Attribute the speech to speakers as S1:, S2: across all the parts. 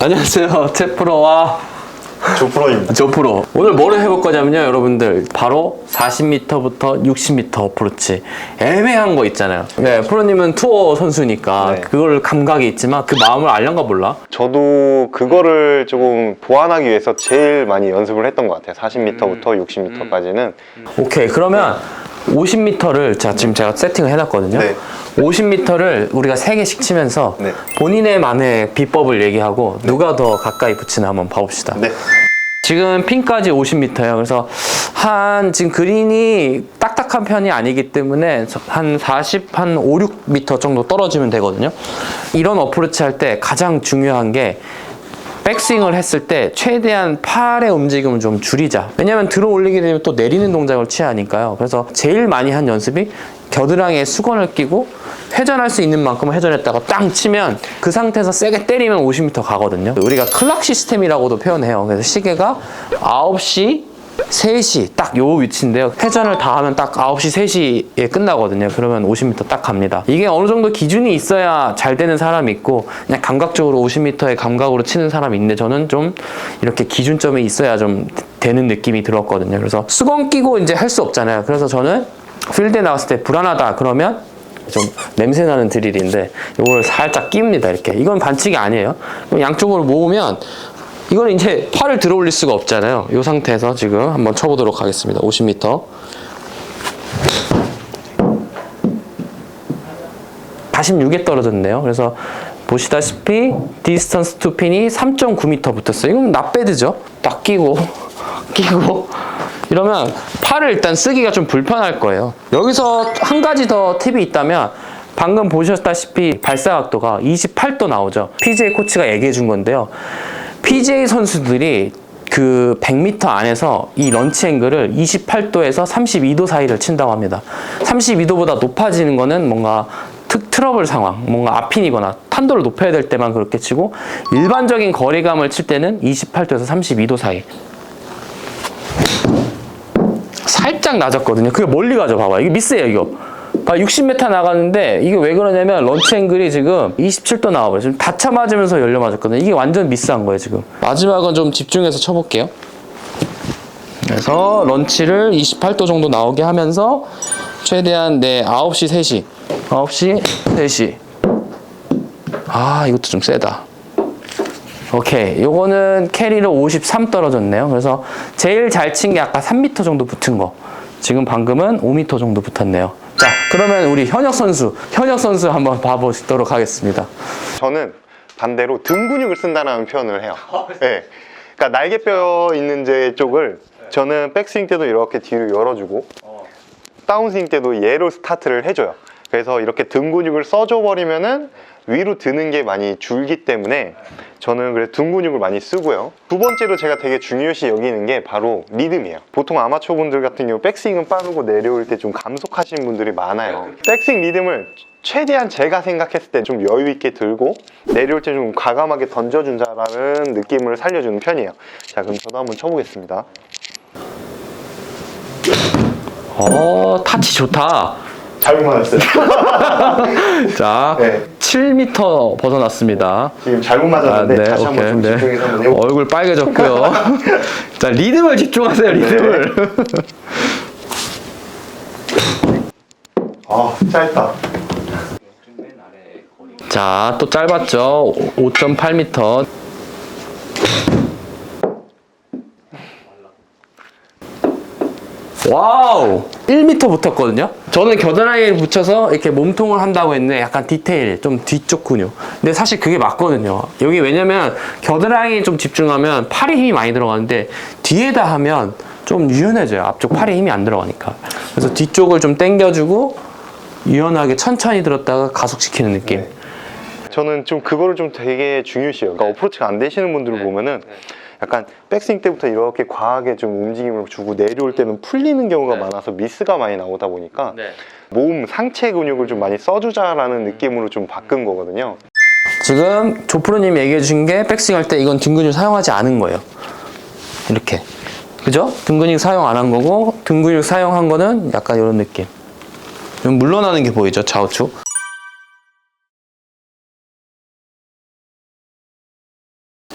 S1: 안녕하세요. 채프로와
S2: 조프로입니다.
S1: 조프로. 오늘 뭐를 해볼 거냐면요, 여러분들. 바로 40m부터 60m 어프로치. 애매한 거 있잖아요. 네, 프로님은 투어 선수니까
S2: 네.
S1: 그걸 감각이 있지만 그 마음을 알란가 몰라?
S2: 저도 그거를 조금 보완하기 위해서 제일 많이 연습을 했던 것 같아요. 40m부터 60m까지는.
S1: 오케이. 그러면 50m를 자, 지금 제가 세팅을 해놨거든요.
S2: 네.
S1: 50m를 우리가 3개씩 치면서
S2: 네.
S1: 본인의만의 비법을 얘기하고 누가 더 가까이 붙이나 한번 봐봅시다.
S2: 네.
S1: 지금 핀까지 50m예요. 그래서 한 지금 그린이 딱딱한 편이 아니기 때문에 저- 한 40, 한 5, 6m 정도 떨어지면 되거든요. 이런 어프로치 할 때 가장 중요한 게 백스윙을 했을 때 최대한 팔의 움직임을 좀 줄이자. 왜냐면 들어 올리게 되면 또 내리는 동작을 취하니까요. 그래서 제일 많이 한 연습이 겨드랑이에 수건을 끼고 회전할 수 있는 만큼 회전했다가 땅 치면 그 상태에서 세게 때리면 50m 가거든요. 우리가 클락 시스템이라고도 표현해요. 그래서 시계가 9시 3시 딱 요 위치인데요. 회전을 다 하면 딱 9시 3시에 끝나거든요. 그러면 50m 딱 갑니다. 이게 어느 정도 기준이 있어야 잘 되는 사람이 있고 그냥 감각적으로 50m의 감각으로 치는 사람이 있는데 저는 좀 이렇게 기준점이 있어야 좀 되는 느낌이 들었거든요. 그래서 수건 끼고 이제 할 수 없잖아요. 그래서 저는 필드에 나갔을 때 불안하다 그러면 좀 냄새 나는 드릴인데 이걸 살짝 낍니다 이렇게 이건 반칙이 아니에요 양쪽으로 모으면 이거는 이제 팔을 들어 올릴 수가 없잖아요. 이 상태에서 지금 한번 쳐보도록 하겠습니다. 50m 46에 떨어졌네요. 그래서 보시다시피 디스턴스 투 핀이 3.9m 붙었어요. 이건 나배드죠? 딱 끼고 끼고. 이러면 팔을 일단 쓰기가 좀 불편할 거예요. 여기서 한 가지 더 팁이 있다면 방금 보셨다시피 발사 각도가 28도 나오죠. PJ 코치가 얘기해 준 건데요 PJ 선수들이 그 100m 안에서 이 런치 앵글을 28도에서 32도 사이를 친다고 합니다. 32도보다 높아지는 거는 뭔가 특, 트러블 상황, 뭔가 앞핀이거나 탄도를 높여야 될 때만 그렇게 치고 일반적인 거리감을 칠 때는 28도에서 32도 사이. 살짝 낮았거든요. 그게 멀리 가죠. 봐봐. 이게 미스예요, 이거. 봐, 60m 나가는데 이게 왜 그러냐면 런치 앵글이 지금 27도 나와버려요. 지금 다 차 맞으면서 열려 맞았거든요. 이게 완전 미스한 거예요, 지금. 마지막은 좀 집중해서 쳐볼게요. 그래서 런치를 28도 정도 나오게 하면서 최대한 네 9시 3시 9시 3시 아 이것도 좀 세다 오케이 요거는 캐리로 53 떨어졌네요 그래서 제일 잘 친 게 아까 3m 정도 붙은 거 지금 방금은 5m 정도 붙었네요 자 그러면 우리 현역 선수 현역 선수 한번 봐보도록 하겠습니다
S2: 저는 반대로 등 근육을 쓴다는 표현을 해요. 네. 그러니까 날개뼈 있는 제 쪽을 저는 백스윙 때도 이렇게 뒤로 열어주고 다운스윙 때도 얘로 스타트를 해줘요. 그래서 이렇게 등 근육을 써줘 버리면은 위로 드는 게 많이 줄기 때문에 저는 그래 등 근육을 많이 쓰고요. 두 번째로 제가 되게 중요시 여기는 게 바로 리듬이에요. 보통 아마추어 분들 같은 경우 백스윙은 빠르고 내려올 때 좀 감속하시는 분들이 많아요. 백스윙 리듬을 최대한 제가 생각했을 때 좀 여유 있게 들고 내려올 때 좀 과감하게 던져준다라는 느낌을 살려주는 편이에요. 자 그럼 저도 한번 쳐보겠습니다.
S1: 어 타치 좋다
S2: 잘못 맞았어요.
S1: 자
S2: 네.
S1: 7m 벗어났습니다
S2: 지금 잘못 맞았는데 다시 한번 좀 집중해서 한번 해볼게요.
S1: 네. 얼굴 빨개졌고요. 자, 리듬을 집중하세요, 리듬을.
S2: 아 짧다.
S1: 자, 또 짧았죠. 5.8m. 와우! 1m 붙었거든요? 저는 겨드랑이를 붙여서 이렇게 몸통을 한다고 했는데 약간 디테일, 좀 뒤쪽 근육. 근데 사실 그게 맞거든요. 여기 왜냐면 겨드랑이 좀 집중하면 팔에 힘이 많이 들어가는데 뒤에다 하면 좀 유연해져요. 앞쪽 팔에 힘이 안 들어가니까. 그래서 뒤쪽을 좀 당겨주고 유연하게 천천히 들었다가 가속시키는 느낌.
S2: 저는 좀 그거를 좀 되게 중요시해요. 그러니까 어프로치가 안 되시는 분들을 보면은 약간 백스윙 때부터 이렇게 과하게 좀 움직임을 주고 내려올 때는 풀리는 경우가
S1: 네.
S2: 많아서 미스가 많이 나오다 보니까
S1: 네.
S2: 몸 상체 근육을 좀 많이 써주자라는 느낌으로 좀 바꾼 거거든요.
S1: 지금 조프로님 얘기해 주신 게 백스윙 할 때 이건 등 근육 사용하지 않은 거예요. 이렇게. 그죠? 등 근육 사용 안 한 거고 등 근육 사용한 거는 약간 이런 느낌. 좀 물러나는 게 보이죠? 좌우측.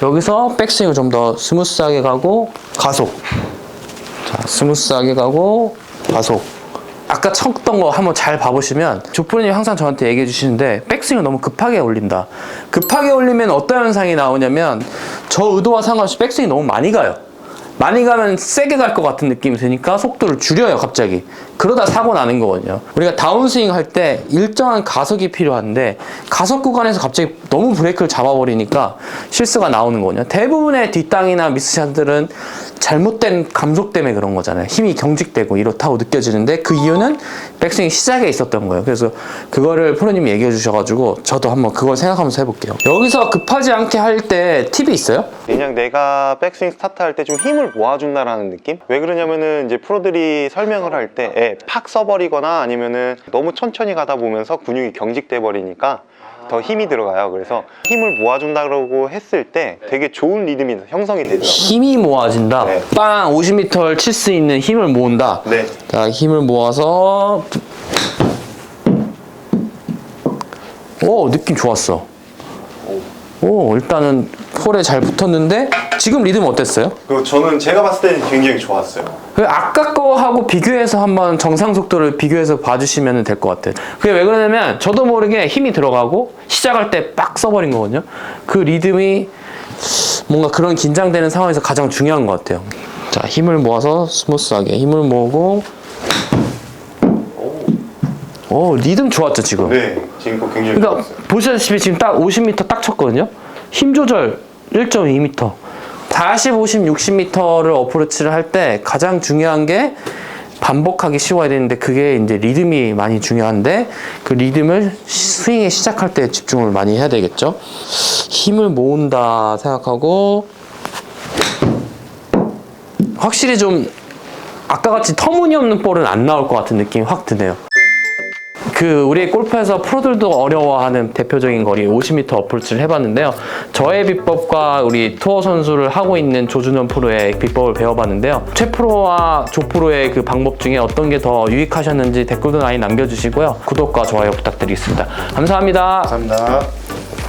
S1: 여기서 백스윙을 좀 더 스무스하게 가고 가속. 자, 스무스하게 가고 가속. 아까 쳤던 거 한번 잘 봐보시면 조프로님 항상 저한테 얘기해 주시는데 백스윙을 너무 급하게 올린다. 급하게 올리면 어떤 현상이 나오냐면 저 의도와 상관없이 백스윙이 너무 많이 가요. 많이 가면 세게 갈 것 같은 느낌이 드니까 속도를 줄여요 갑자기 그러다 사고 나는 거거든요. 우리가 다운스윙 할 때 일정한 가속이 필요한데 가속 구간에서 갑자기 너무 브레이크를 잡아버리니까 실수가 나오는 거거든요. 대부분의 뒷땅이나 미스샷들은 잘못된 감속 때문에 그런 거잖아요. 힘이 경직되고 이렇다고 느껴지는데 그 이유는 백스윙 시작에 있었던 거예요. 그래서 그거를 프로님이 얘기해 주셔가지고 저도 한번 그걸 생각하면서 해볼게요. 여기서 급하지 않게 할 때 팁이 있어요?
S2: 그냥 내가 백스윙 스타트 할 때 좀 힘을 모아준다라는 느낌? 왜 그러냐면은 이제 프로들이 설명을 할 때팍 써버리거나 아니면은 너무 천천히 가다 보면서 근육이 경직돼 버리니까 더 힘이 들어가요. 그래서 힘을 모아준다고 했을 때 되게 좋은 리듬이 형성이 되더라고요.
S1: 힘이 모아진다.
S2: 네.
S1: 빵 50m를 칠 수 있는 힘을 모은다.
S2: 네.
S1: 자, 힘을 모아서 오, 느낌 좋았어. 오, 일단은 폴에 잘 붙었는데 지금 리듬 어땠어요?
S2: 그 저는 제가 봤을 때는 굉장히 좋았어요.
S1: 그 아까 거하고 비교해서 한번 정상 속도를 비교해서 봐주시면 될 것 같아요. 그게 왜 그러냐면 저도 모르게 힘이 들어가고 시작할 때 빡 써버린 거거든요. 그 리듬이 뭔가 그런 긴장되는 상황에서 가장 중요한 것 같아요. 자, 힘을 모아서 스무스하게 힘을 모으고 오, 리듬 좋았죠, 지금.
S2: 네, 지금 거 굉장히
S1: 그러니까 보시다시피 지금 딱 50m 딱 쳤거든요. 힘 조절 1.2m. 40, 50, 60m를 어프로치를 할 때 가장 중요한 게 반복하기 쉬워야 되는데 그게 이제 리듬이 많이 중요한데 그 리듬을 스윙에 시작할 때 집중을 많이 해야 되겠죠. 힘을 모은다 생각하고 확실히 좀 아까 같이 터무니없는 볼은 안 나올 것 같은 느낌이 확 드네요. 그 우리 골프에서 프로들도 어려워하는 대표적인 거리 50m 어프로치를 해봤는데요. 저의 비법과 우리 투어 선수를 하고 있는 조준현 프로의 비법을 배워봤는데요. 최 프로와 조 프로의 그 방법 중에 어떤 게 더 유익하셨는지 댓글도 많이 남겨주시고요. 구독과 좋아요 부탁드리겠습니다. 감사합니다.
S2: 감사합니다.